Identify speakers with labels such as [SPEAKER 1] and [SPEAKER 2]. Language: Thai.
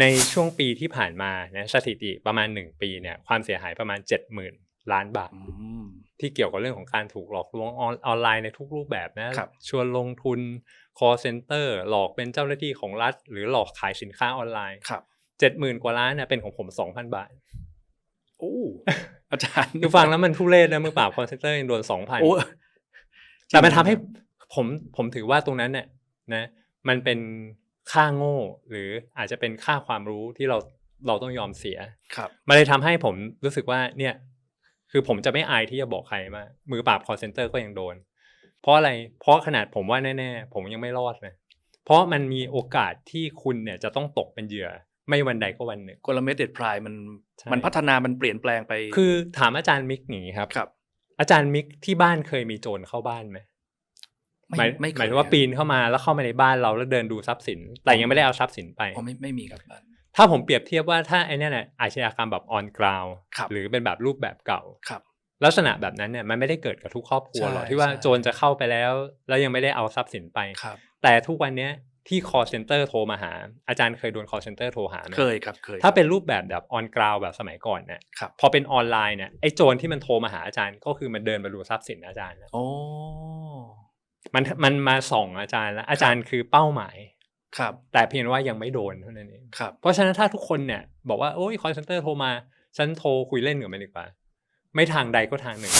[SPEAKER 1] ในช่วงปีที่ผ่านมานะสถิติประมาณ 1 ปีเนี่ยความเสียหายประมาณ 70,000 ล้านบาท
[SPEAKER 2] อืม
[SPEAKER 1] ที่เกี่ยวกับเรื่องของการถูกหลอกลวงออนออนไลน์ในทุกรูปแบบนะครับชวนลงทุน call center หลอกเป็นเจ้าหน้าที่ของรัฐ หรือหลอกขายสินค้าออนไลน์
[SPEAKER 2] ครับ
[SPEAKER 1] เจ็ดหมื่นกว่าล้านเนี่ยเป็นของผม2,000บาท
[SPEAKER 2] โอ้อาจารย์
[SPEAKER 1] คือฟังแล้วมันทุเรศนะมือเปล่า call center ยังโดน2,000
[SPEAKER 2] โอ้
[SPEAKER 1] แต่มันทำให้ผมผมถือว่าตรงนั้นเนี่ยนะ มันเป็น ค่าโง่ หรืออาจจะเป็นค่าความรู้ที่เราเราต้องยอมเสีย
[SPEAKER 2] ครับ
[SPEAKER 1] มันเลยทำให้ผมรู้สึกว่าเนี่ย คือผมจะไม่อายที่จะบอกใครมากมือปราบ call center ก็ยังโดน เพราะอะไรเพราะขนาดผมว่าแน่ ๆ ผมยังไม่รอดนะเพราะมันมีโอกาสที่คุณเนี่ยจะต้องตกเป็นเหยื่อไม่วันใดก็วันหนึ่ง
[SPEAKER 2] กลเม็ดเด็ดพรายมัน
[SPEAKER 1] ใช่
[SPEAKER 2] มันพัฒนามันเปลี่ยนแปลงไป
[SPEAKER 1] คือถามอาจารย์มิกอย่างนี้ครับ
[SPEAKER 2] ครับ
[SPEAKER 1] อาจารย์มิกที่บ้านเคยมีโจรเข้าบ้านไหม
[SPEAKER 2] ไม่
[SPEAKER 1] หมาย
[SPEAKER 2] ไม่เค
[SPEAKER 1] หมายถึงว่าปีนเข้ามาแล้วเข้ามาในบ้านเราแล้วเดินดูทรัพย์สิน แต่ยังไม่ได้เอาทรัพย์สินไป
[SPEAKER 2] อ๋อไม่ไม่มีครับบ้าน
[SPEAKER 1] ถ้าผมเปรียบเทียบว่าถ้าไอ้เนี่ยเนี่ยอาชญากรรมแบบ on ground
[SPEAKER 2] ครับ
[SPEAKER 1] หรือเป็นแบบรูปแบบเก่า
[SPEAKER 2] ครับ
[SPEAKER 1] ลักษณะแบบนั้นเนี่ยมันไม่ได้เกิดกับทุกครอบครัวหรอก
[SPEAKER 2] ใช่
[SPEAKER 1] ที่ว่า
[SPEAKER 2] ใช่
[SPEAKER 1] โจรจะเข้าไปแล้ว แล้วยังไม่ได้เอาทรัพย์สินไป
[SPEAKER 2] ครับ
[SPEAKER 1] แต่ทุกวันเนี้ยที่ call center โทรมาหา อาจารย์เคยโดน call center โทรหาไหม
[SPEAKER 2] เคยครับเคย
[SPEAKER 1] ถ้าเป็นรูปแบบแบบ on ground แบบสมัยก่อนเนี่ย
[SPEAKER 2] ครับ
[SPEAKER 1] พอเป็นออนไลน์เนี่ยไอ้โจรที่มันโทรมาหาอาจารย์ก็คือมันเดินมาดูทรัพย์สินอาจารย์แล้ว
[SPEAKER 2] โอ้
[SPEAKER 1] มันมันมาส่องอาจารย์แล้วอาจารย์คือเป้าหมาย
[SPEAKER 2] ครับ
[SPEAKER 1] แต่เพียงว่ายังไม่โดนเท่านั้นเอง
[SPEAKER 2] ครับ
[SPEAKER 1] เพราะฉะนั้นถ้าทุกคนเนี่ยบอกว่าโอ้ย call center โทรมาฉันโทรคุยเล่นกับมันดีกว่า ไม่ทางใดก็ทางหนึ่ง